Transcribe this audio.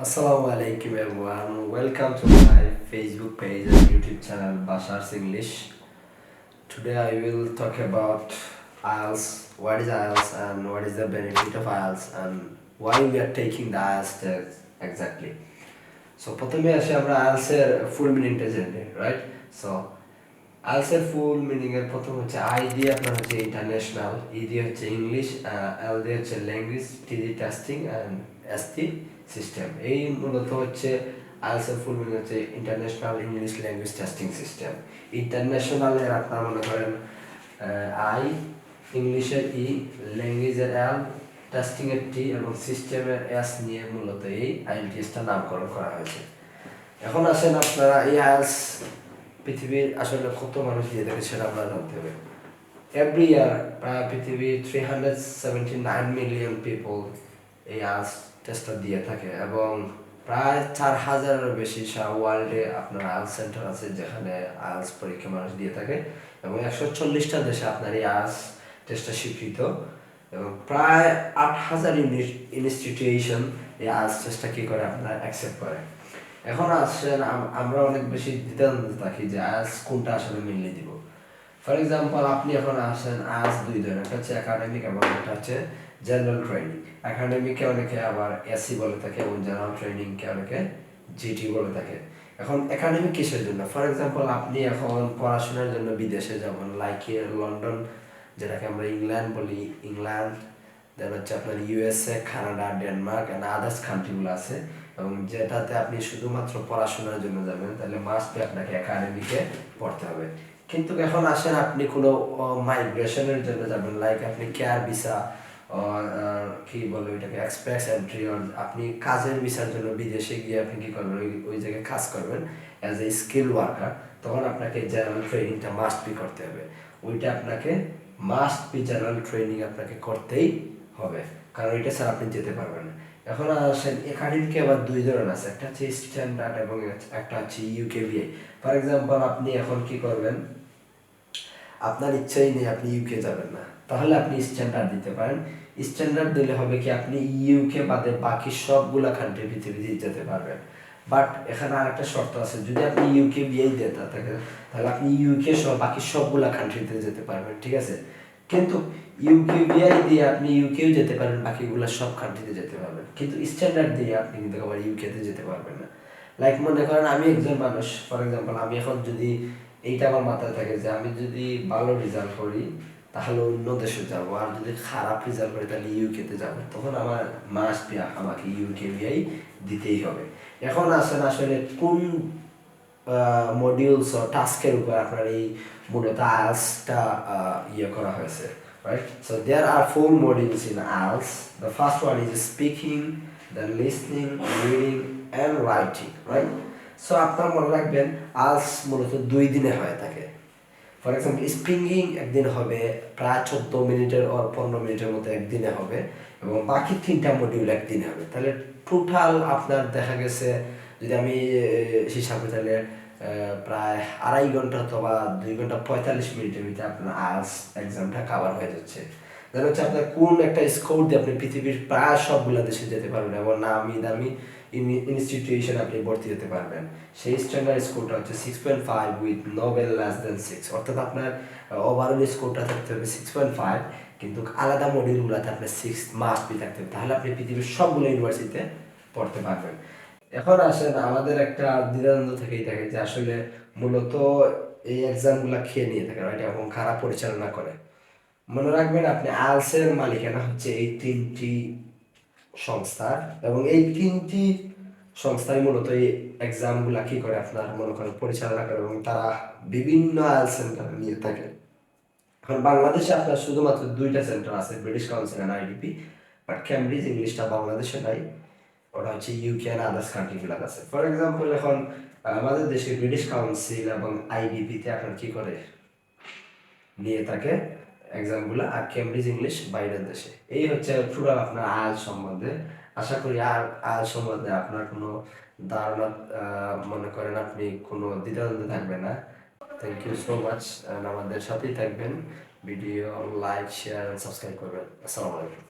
Assalamu alaikum everyone. Welcome to my Facebook page and YouTube channel Bashar's English. Today I will talk about IELTS, what is IELTS and what is the benefit of IELTS and why we are taking the IELTS test exactly. So প্রথমে আসি আমরা IELTS এর full মিনিংটা জেনে right so IELTS এর full meaning এর প্রথম হচ্ছে আই দিয়ে আপনার হচ্ছে ইন্টারন্যাশনাল ই দিয়ে হচ্ছে ইংলিশ এল দিয়ে হচ্ছে ল্যাঙ্গুয়েজ টি দিয়ে testing and S T system এই মূলত হচ্ছে আইএলস এর ফুল মিনিং হচ্ছে international English language testing system ইন্টারন্যাশনালের আপনার মনে করেন আই ইংলিশের ই ল্যাঙ্গুয়েজের এল টেস্টিং এর টি এবং সিস্টেমের এস নিয়ে মূলত এই আইএলটিএসটা নামকরণ করা হয়েছে। এখন আসেন আপনারা এই আইএলস পৃথিবীর আসলে কত মানুষ দিয়ে থাকে সেটা আপনারা জানতে হবে এভরি ইয়ার প্রায় পৃথিবীর three hundred seventy nine million people এই আইএলস টেস্টটা দিয়ে থাকে এবং প্রায় চার হাজারেরও বেশি সারা ওয়ার্ল্ডে আপনার আইএলস সেন্টার আছে যেখানে আইএলস পরীক্ষা মানুষ দিয়ে থাকে এবং একশো চল্লিশটা দেশে আপনার এই আইএলস টেস্টটা স্বীকৃত এবং প্রায় আট হাজার ইনস্টিটিউশন এই আইএলস টেস্টটা কী করে আপনার অ্যাকসেপ্ট করে। এখন আসছেন আমরা অনেক বেশি দ্বিধাদ্বন্দ্ব থাকি যে আজ কোনটা আসলে মিলিয়ে দিব। ফর এক্সাম্পল আপনি এখন আসেন আজ দুই ধরনের, একটা হচ্ছে একাডেমিক এবং একটা হচ্ছে জেনারেল ট্রেনিং একাডেমিককে অনেকে আবার এসি বলে থাকে এবং জেনারেল ট্রেনিংকে অনেকে জিটি বলে থাকে। এখন একাডেমিক কিসের জন্য? ফর এক্সাম্পল আপনি এখন পড়াশোনার জন্য বিদেশে যাবেন লাইক লন্ডন যেটাকে আমরা ইংল্যান্ড বলি ইংল্যান্ড দেন হচ্ছে আপনার USA Canada Denmark and others কান্ট্রিগুলো আছে। এবং যেটাতে আপনি শুধুমাত্র পড়াশোনার জন্য যাবেন, তাহলে মাস্ট আপনাকে একাডেমিকে পড়তে হবে। কিন্তু এখন আসেন আপনি কোনো মাইগ্রেশনের জন্য যাবেন লাইক আপনি কেয়ার ভিসা কি বলে ওইটাকে এক্সপ্রেস এন্ট্রি আপনি কাজের ভিসার জন্য বিদেশে গিয়ে আপনি কি করবেন, ওই ওই জায়গায় কাজ করবেন অ্যাজ এ স্কিল ওয়ার্কার তখন আপনাকে জেনারেল ট্রেনিংটা মাস্ট বি করতে হবে। ওইটা আপনাকে মাস্ট বি জেনারেল ট্রেনিং আপনাকে করতেই হবে, কারণ এটা ছাড়া আপনি যেতে পারবেন না। এখন আসেন একাডেমিকে আবার দুই ধরনের আছে, একটা হচ্ছে স্ট্যান্ডার্ড এবং একটা হচ্ছে ইউকেবিআই ফর এক্সাম্পল আপনি এখন কি করবেন? আপনার ইচ্ছাই নেই আপনি ইউকে যাবেন না। তাহলে আপনি স্ট্যান্ডার্ড দিতে পারেন। স্ট্যান্ডার্ড দিলে হবে কি, আপনি ইউকে বাদে বাকি সবগুলা কান্ট্রি পৃথিবীতে যেতে পারবেন। বাট এখানে আর একটা শর্ত আছে, যদি আপনি ইউকে বিয়েই থাকে তাহলে আপনি ইউকে সহ বাকি সবগুলা কান্ট্রিতে যেতে পারবেন, ঠিক আছে? কিন্তু ইউকে বিআই দিয়ে আপনি ইউকেও যেতে পারেন, বাকিগুলো সব কান্ট্রিতে যেতে পারবেন। কিন্তু স্ট্যান্ডার্ড দিয়ে আপনি কিন্তু আবার ইউকেতে যেতে পারবেন না। লাইক মনে করেন, আমি একজন মানুষ ফর এক্সাম্পল আমি এখন যদি এইটা আমার মাথায় থাকে যে আমি যদি ভালো রেজাল্ট করি, তাহলে অন্য দেশে যাব। আর যদি খারাপ রেজাল্ট করি, তাহলে ইউকেতে যাব। তখন আমার মাস্ট বি আমাকে ইউকে বিআই দিতেই হবে। এখন আসেন আসলে কোন মডিউলস টাস্কের উপর আপনার এই মূলত আইএলসটা ইয়ে করা হয়েছে, right? So, there are four modules in IELTS. The first one is speaking, then listening, reading, and writing, right? আপনার মনে রাখবেন আইএলস মূলত দুই দিনে হয়ে থাকে। ফর এক্সাম্পল স্পিকিং একদিন হবে প্রায় চোদ্দ মিনিটের আর পনেরো মিনিটের মতো একদিনে হবে এবং বাকি তিনটা মডিউল একদিনে হবে। তাহলে টোটাল আপনার দেখা গেছে যদি আমি হিসাব করি তাহলে প্রায় আড়াই ঘণ্টা অথবা দুই ঘণ্টা পঁয়তাল্লিশ মিনিটের ভিতরে আপনার আইএলস এক্সামটা কাভার হয়ে যাচ্ছে। দেখা হচ্ছে আপনার কোন একটা স্কোর দিয়ে আপনি পৃথিবীর প্রায় সবগুলো দেশে যেতে পারবেন এবং নামি দামি ইনস্টিটিউশন আপনি ভর্তি হতে পারবেন। সেই স্ট্যান্ডার্ড স্কোরটা হচ্ছে six point five with noble less than six অর্থাৎ আপনার ওভারঅল স্কোরটা থাকতে হবে সিক্স পয়েন্ট ফাইভ কিন্তু আলাদা মডিউলগুলোতে আপনার সিক্স মাস্ট বি থাকতে হবে। তাহলে আপনি পৃথিবীর সবগুলো ইউনিভার্সিটিতে পড়তে পারবেন। এখন আসেন, আমাদের একটা দ্বিধাদ্বন্দ্ব থেকেই থাকে যে আসলে মূলত এই এক্সামগুলো খেয়ে নিয়ে থাকে, রাইট? এবং খারাপ পরিচালনা করে। মনে রাখবেন, আপনি আলসের মালিকানা হচ্ছে এই তিনটি সংস্থার এবং এই তিনটি সংস্থাই মূলত এই এক্সামগুলা কি করে আপনার মনে করেন পরিচালনা করে এবং তারা বিভিন্ন আইএল সেন্টার নিয়ে থাকে। এখন বাংলাদেশে আপনার শুধুমাত্র দুইটা সেন্টার আছে British council and IDP but Cambridge ইংলিশটা বাংলাদেশে নাই। ওটা হচ্ছে ইউকে অ্যান্ড আদার্স কান্ট্রিগুলো আছে ফর এক্সাম্পল এখন আমাদের দেশে ব্রিটিশ কাউন্সিল এবং আইডিপিতে আপনার কি করে? নিয়ে থাকে এক্সামগুলো আর ক্যামব্রিজ ইংলিশ বাইরের দেশে। এই হচ্ছে টোটাল আপনার আয়াল সম্বন্ধে। আশা করি আর আয়াল সম্বন্ধে আপনার কোনো ধারণা মনে করেন আপনি কোনো দ্বিধাদ্বন্দ্বে থাকবেন না। থ্যাংক ইউ সো মাচ আমাদের সাথেই থাকবেন। ভিডিও লাইক শেয়ার সাবস্ক্রাইব করবেন। আসসালামু আলাইকুম।